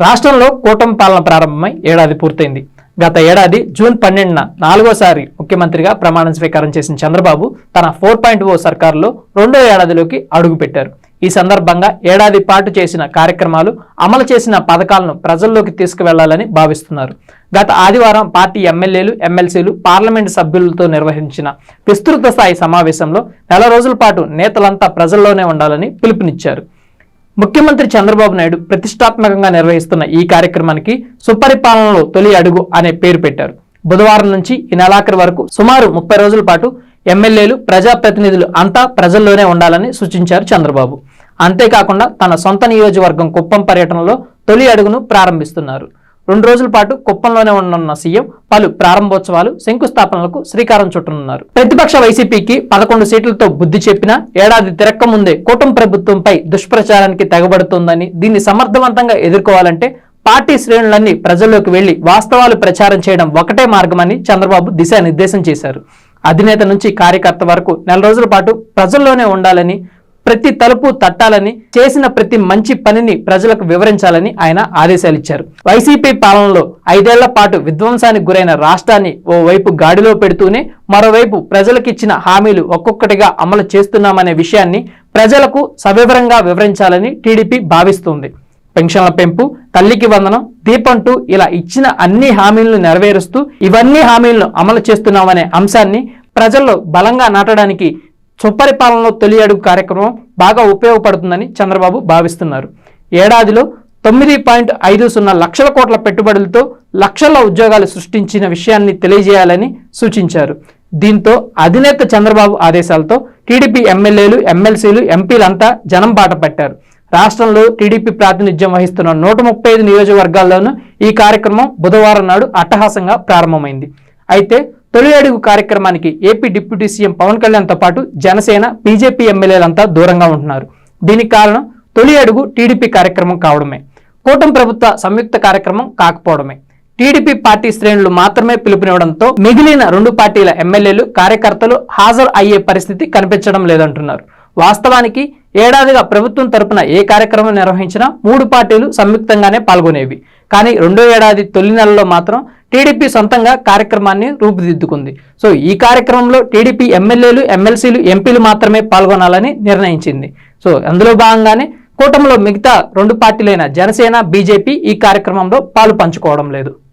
రాష్ట్రంలో కూటమి పాలన ప్రారంభమై ఏడాది పూర్తయింది. గత ఏడాది జూన్ పన్నెండున నాలుగోసారి ముఖ్యమంత్రిగా ప్రమాణ స్వీకారం చేసిన చంద్రబాబు తన ఫోర్ పాయింట్ ఓ సర్కారులో రెండో ఏడాదిలోకి అడుగుపెట్టారు ఈ సందర్భంగా ఏడాది పాటు చేసిన కార్యక్రమాలు అమలు చేసిన పథకాలను ప్రజల్లోకి తీసుకువెళ్ళాలని భావిస్తున్నారు. గత ఆదివారం పార్టీ ఎమ్మెల్యేలు ఎమ్మెల్సీలు పార్లమెంటు సభ్యులతో నిర్వహించిన విస్తృత స్థాయి సమావేశంలో నెల రోజుల పాటు నేతలంతా ప్రజల్లోనే ఉండాలని పిలుపునిచ్చారు. ముఖ్యమంత్రి చంద్రబాబు నాయుడు ప్రతిష్టాత్మకంగా నిర్వహిస్తున్న ఈ కార్యక్రమానికి సుపరిపాలనలో తొలి అడుగు అనే పేరు పెట్టారు. బుధవారం నుంచి ఈ నెలాఖరు వరకు సుమారు ముప్పై రోజుల పాటు ఎమ్మెల్యేలు ప్రజాప్రతినిధులు అంతా ప్రజల్లోనే ఉండాలని సూచించారు చంద్రబాబు. అంతేకాకుండా తన సొంత నియోజకవర్గం కుప్పం పర్యటనలో తొలి అడుగును ప్రారంభిస్తున్నారు. రెండు రోజుల పాటు కుప్పంలోనే ఉండనున్న సీఎం పలు ప్రారంభోత్సవాలు శంకుస్థాపనలకు శ్రీకారం చుట్టనున్నారు. ప్రతిపక్ష వైసీపీకి పదకొండు సీట్లతో బుద్ధి చెప్పినా ఏడాది తిరక్క ముందే కూటమి ప్రభుత్వంపై దుష్ప్రచారానికి తెగబడుతోందని దీన్ని సమర్థవంతంగా ఎదుర్కోవాలంటే పార్టీ శ్రేణులన్నీ ప్రజల్లోకి వెళ్ళి వాస్తవాలు ప్రచారం చేయడం ఒకటే మార్గమని చంద్రబాబు దిశానిర్దేశం చేశారు. అధినేత నుంచి కార్యకర్త వరకు నెల రోజుల పాటు ప్రజల్లోనే ఉండాలని ప్రతి తలుపు తట్టాలని చేసిన ప్రతి మంచి పనిని ప్రజలకు వివరించాలని ఆయన ఆదేశాలు ఇచ్చారు వైసీపీ పాలనలో ఐదేళ్ళ పాటు విధ్వంసానికి గురైన రాష్ట్రాన్ని ఓవైపు గాడిలో పెడుతూనే మరోవైపు ప్రజలకిచ్చిన హామీలు ఒక్కొక్కటిగా అమలు చేస్తున్నామనే విషయాన్ని ప్రజలకు సవివరంగా వివరించాలని టీడీపీ భావిస్తోంది. పెన్షన్ల పెంపు తల్లికి వందనం దీపంటూ ఇలా ఇచ్చిన అన్ని హామీలను నెరవేరుస్తూ ఇవన్నీ హామీలను అమలు చేస్తున్నామనే అంశాన్ని ప్రజల్లో బలంగా నాటడానికి సుపరిపాలనలో తొలి అడుగు కార్యక్రమం బాగా ఉపయోగపడుతుందని చంద్రబాబు భావిస్తున్నారు. ఏడాదిలో తొమ్మిది పాయింట్ ఐదు సున్నా లక్షల కోట్ల పెట్టుబడులతో లక్షల ఉద్యోగాలు సృష్టించిన విషయాన్ని తెలియజేయాలని సూచించారు. దీంతో అధినేత చంద్రబాబు ఆదేశాలతో టీడీపీ ఎమ్మెల్యేలు ఎమ్మెల్సీలు ఎంపీలంతా జనం బాట పట్టారు. రాష్ట్రంలో టీడీపీ ప్రాతినిధ్యం వహిస్తున్న నూట ముప్పై ఐదు నియోజకవర్గాల్లోనూ ఈ కార్యక్రమం బుధవారం నాడు అట్టహాసంగా ప్రారంభమైంది. అయితే తొలి అడుగు కార్యక్రమానికి ఏపీ డిప్యూటీ సీఎం పవన్ కళ్యాణ్తో పాటు జనసేన బీజేపీ ఎమ్మెల్యేలంతా దూరంగా ఉంటున్నారు. దీనికి కారణం తొలి అడుగు టీడీపీ కార్యక్రమం కావడమే. కూటమి ప్రభుత్వ సంయుక్త కార్యక్రమం కాకపోవడమే. టీడీపీ పార్టీ శ్రేణులు మాత్రమే పిలుపునివ్వడంతో మిగిలిన రెండు పార్టీల ఎమ్మెల్యేలు కార్యకర్తలు హాజరు అయ్యే పరిస్థితి కనిపించడం లేదంటున్నారు. వాస్తవానికి ఏడాదిగా ప్రభుత్వం తరపున ఏ కార్యక్రమం నిర్వహించినా మూడు పార్టీలు సంయుక్తంగానే పాల్గొనేవి. కానీ రెండో ఏడాది తొలి నెలలో మాత్రం టీడీపీ సొంతంగా కార్యక్రమాన్ని రూపుదిద్దుకుంది. సో ఈ కార్యక్రమంలో టీడీపీ ఎమ్మెల్యేలు ఎమ్మెల్సీలు ఎంపీలు మాత్రమే పాల్గొనాలని నిర్ణయించింది. సో అందులో భాగంగానే కూటమిలో మిగతా రెండు పార్టీలైన జనసేన బీజేపీ ఈ కార్యక్రమంలో పాలు పంచుకోవడం లేదు.